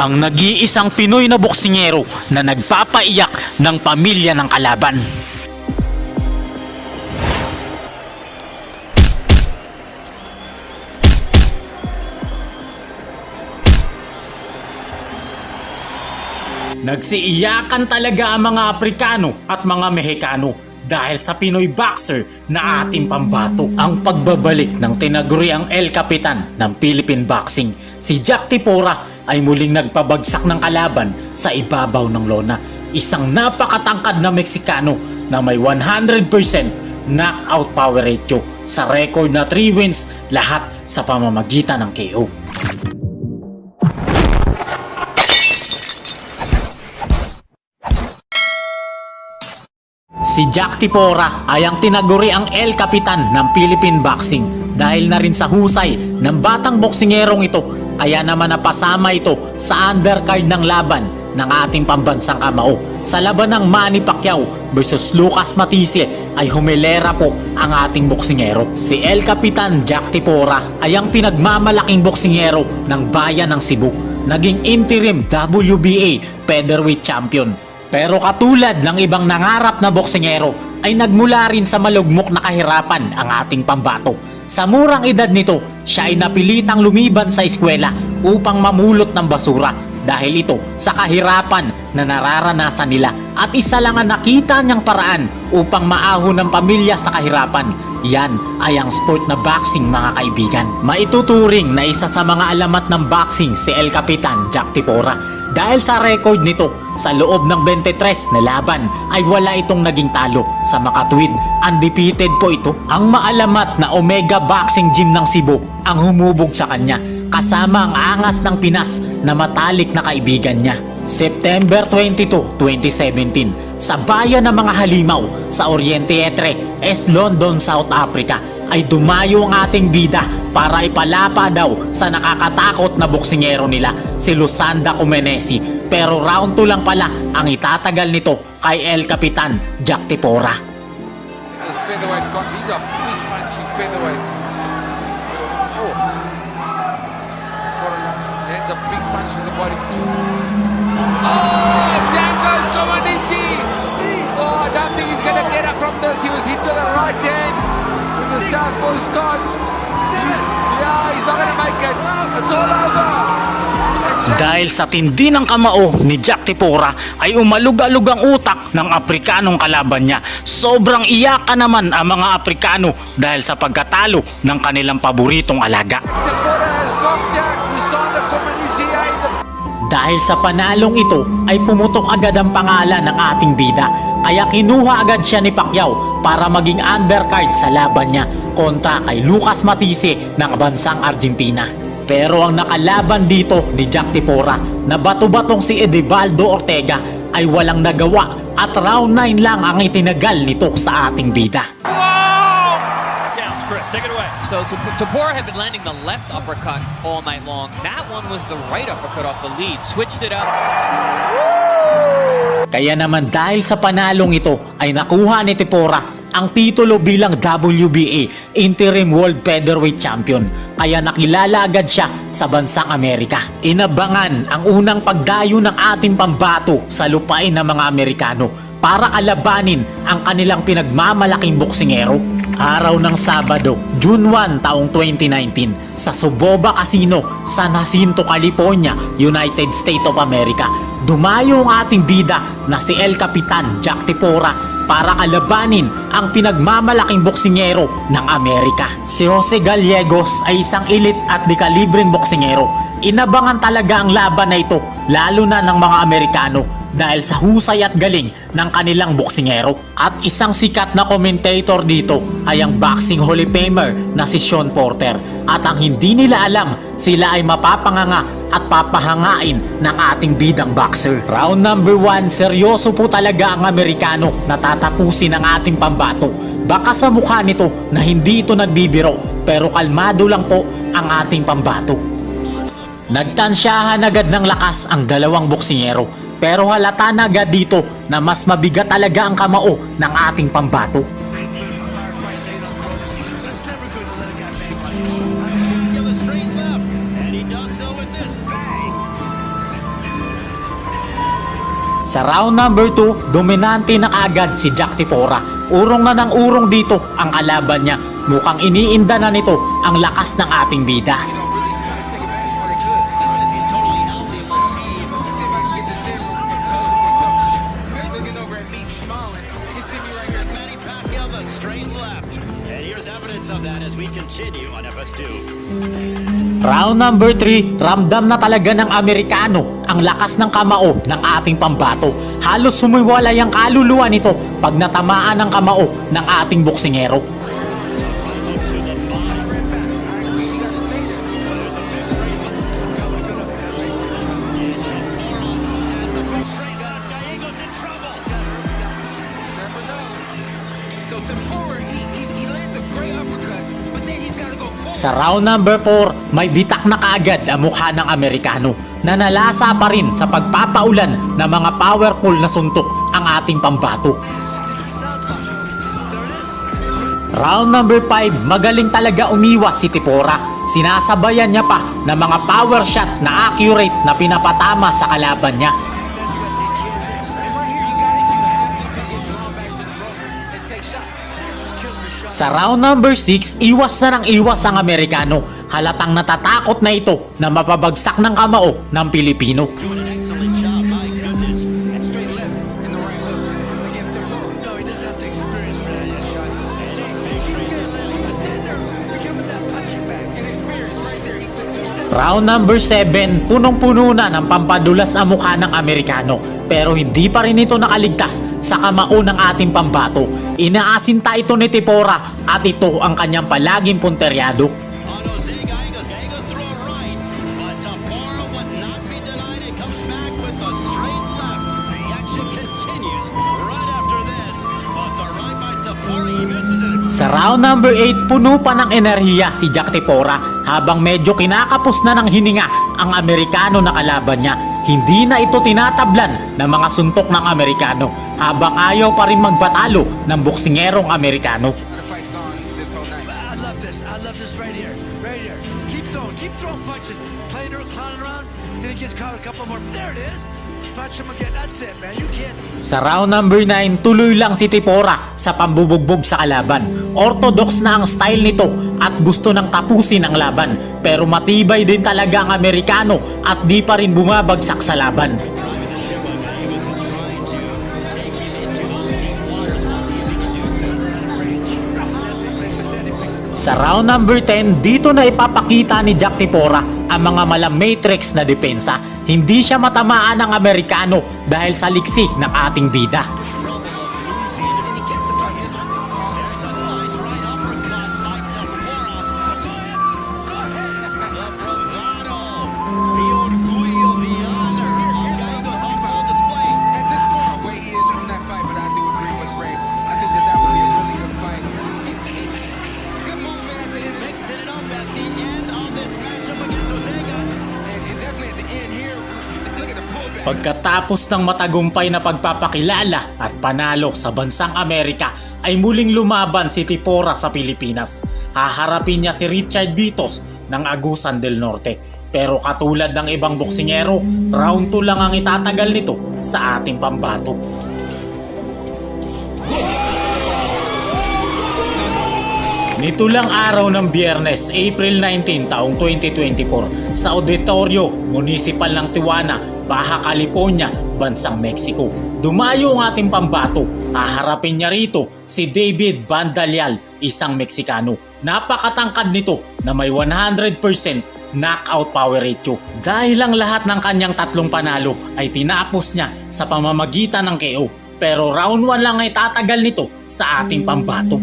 ang nag-iisang Pinoy na boksingero na nagpapaiyak ng pamilya ng kalaban. Nagsiiyakan talaga ang mga Aprikano at mga Mexicano dahil sa Pinoy boxer na ating pambato. Ang pagbabalik ng tinaguriang El Capitan ng Philippine Boxing, si Jack Tipora ay muling nagpabagsak ng kalaban sa ibabaw ng lona. Isang napakatangkad na Meksikano na may 100% knockout power ratio sa record na 3 wins lahat sa pamamagitan ng KO. Si Jack Tipora ay ang tinaguri ang El Capitan ng Philippine Boxing dahil na rin sa husay ng batang boksingerong ito kaya naman napasama ito sa undercard ng laban ng ating pambansang kamao. Sa laban ng Manny Pacquiao versus Lucas Matisse ay humilera po ang ating boksingero. Si El Capitan Jack Tipora ay ang pinagmamalaking boksingero ng bayan ng Cebu. Naging interim WBA featherweight champion pero katulad ng ibang nangarap na boksingero ay nagmula rin sa malugmok na kahirapan ang ating pambato. Sa murang edad nito, siya ay napilitang lumiban sa eskwela upang mamulot ng basura dahil ito sa kahirapan na nararanasan nila at isa lang ang nakita niyang paraan upang maahon ng pamilya sa kahirapan. Yan ay ang sport na boxing mga kaibigan. Maituturing na isa sa mga alamat ng boxing si El Capitan Jack Tipora dahil sa record nito, sa loob ng 23 na laban ay wala itong naging talo. Sa makatwid, undefeated po ito. Ang maalamat na Omega Boxing Gym ng Cebu ang humubog sa kanya kasama ang angas ng Pinas na matalik na kaibigan niya. September 22, 2017, sa bayan ng mga halimaw sa Oriente Etre, es London, South Africa, ay dumayo ang ating bida para ipalapa daw sa nakakatakot na boksingero nila, si Lusanda Comenesi. Pero round 2 lang pala ang itatagal nito kay El Capitan Jack Tipora. He's a big punch to the body. Oh, down goes Comanisi. Oh, I don't think he's going to get up from this. He was hit the right hand with the southpaw stance. He's, yeah, he's not going to make it. It's all over. Dahil sa tindi ng kamao ni Jack Tipora ay umalug-alug ang utak ng Aprikanong kalaban niya. Sobrang iyakan naman ang mga Aprikano dahil sa pagkatalo ng kanilang paboritong alaga. Dakota has knocked out Lusanda Comanisi. He's a Dahil sa panalong ito ay pumutok agad ang pangalan ng ating bida. Kaya kinuha agad siya ni Pacquiao para maging undercard sa laban niya kontra kay Lucas Matisse ng bansang Argentina. Pero ang nakalaban dito ni Jack Tipora na bato-batong si Edibaldo Ortega ay walang nagawa at round 9 lang ang itinagal nito sa ating bida. Chris, take it away. So, so Tabora had been landing the left uppercut all night long. That one was the right uppercut off the lead. Switched it up. Kaya naman dahil sa panalong ito ay nakuha ni Tipora ang titulo bilang WBA Interim World Featherweight Champion kaya nakilala agad siya sa bansang Amerika. Inabangan ang unang pagdayo ng ating pambato sa lupain ng mga Amerikano para kalabanin ang kanilang pinagmamalaking boksingero. Araw ng Sabado, June 1 taong 2019 sa Suboba Casino, San Jacinto, California, United States of America. Dumayo ang ating bida na si El Capitan Jack Tipora para kalabanin ang pinagmamalaking boksingero ng Amerika. Si Jose Gallegos ay isang elite at dekalibreng boksingero. Inabangan talaga ang laban na ito lalo na ng mga Amerikano dahil sa husay at galing ng kanilang boksingero. At isang sikat na commentator dito ay ang boxing Hall of Famer na si Sean Porter. At ang hindi nila alam, sila ay mapapanganga at papahangain ng ating bidang boxer. Round number 1, seryoso po talaga ang Amerikano na tatapusin ang ating pambato. Baka sa mukha nito na hindi ito nagbibiro pero kalmado lang po ang ating pambato. Nagtansyahan agad ng lakas ang dalawang boksingero pero halata na agad dito na mas mabigat talaga ang kamao ng ating pambato. Sa round number 2, dominante na agad si Jack Tipora. Urong na ng urong dito ang kalaban niya. Mukhang iniinda na nito ang lakas ng ating bida. Round number 3, ramdam na talaga ng Amerikano ang lakas ng kamao ng ating pambato. Halos sumiwalay ang kaluluwa nito pag natamaan ng kamao ng ating boksingero. Sa round number 4, may bitak na kaagad ang mukha ng Amerikano na nalasa pa rin sa pagpapaulan ng mga powerful na suntok ang ating pambato. Round number 5, magaling talaga umiwas si Tipora. Sinasabayan niya pa ng mga power shot na accurate na pinapatama sa kalaban niya. Sa round number 6, iwas na ng iwas ang Amerikano. Halatang natatakot na ito na mapabagsak ng kamao ng Pilipino. Round number 7, punong-puno na ng pampadulas ang mukha ng Amerikano. Pero hindi pa rin ito nakaligtas sa kamao ng ating pambato. Inaasinta ito ni Tipora at ito ang kanyang palaging punteryado. Round number 8, puno pa ng enerhiya si Jack Tipora habang medyo kinakapos na ng hininga ang Amerikano na kalaban niya. Hindi na ito tinatablan ng mga suntok ng Amerikano habang ayaw pa rin magbatalo ng boksingerong Amerikano. Keep throwing. Keep throwing punches. Playing around, clowning around. Then he gets caught a couple more. There it is. Sa round number 9, tuloy lang si Tipora sa pambubugbog sa kalaban. Orthodox na ang style nito at gusto nang tapusin ang laban. Pero matibay din talaga ang Amerikano at di pa rin bumabagsak sa laban. Sa round number 10, dito na ipapakita ni Jack Tipora ang mga mala matrix na depensa. Hindi siya matamaan ng Amerikano dahil sa liksi ng ating bida. Pagkatapos ng matagumpay na pagpapakilala at panalo sa bansang Amerika ay muling lumaban si Tipora sa Pilipinas. Haharapin niya si Richard Vitos ng Agusan del Norte. Pero katulad ng ibang boksingero, round 2 lang ang itatagal nito sa ating pambato. Nito lang araw ng biyernes, April 19 taong 2024 sa Auditorio Municipal ng Tijuana, Baja California, Bansang Mexico. Dumayo ang ating pambato. Haharapin niya rito si David Vandalial, isang Meksikano. Napakatangkad nito na may 100% knockout power ratio. Dahil ang lahat ng kanyang tatlong panalo ay tinapos niya sa pamamagitan ng KO. Pero round 1 lang ay tatagal nito sa ating pambato.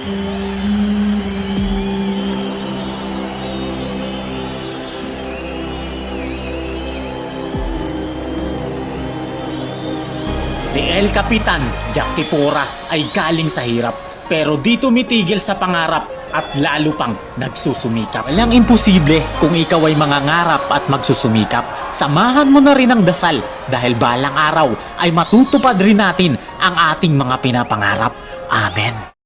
Si El Capitan, Jack Tipura ay galing sa hirap pero di tumitigil sa pangarap at lalo pang nagsusumikap. Walang imposible kung ikaw ay mangangarap at magsusumikap. Samahan mo na rin ang dasal dahil balang araw ay matutupad rin natin ang ating mga pinapangarap. Amen.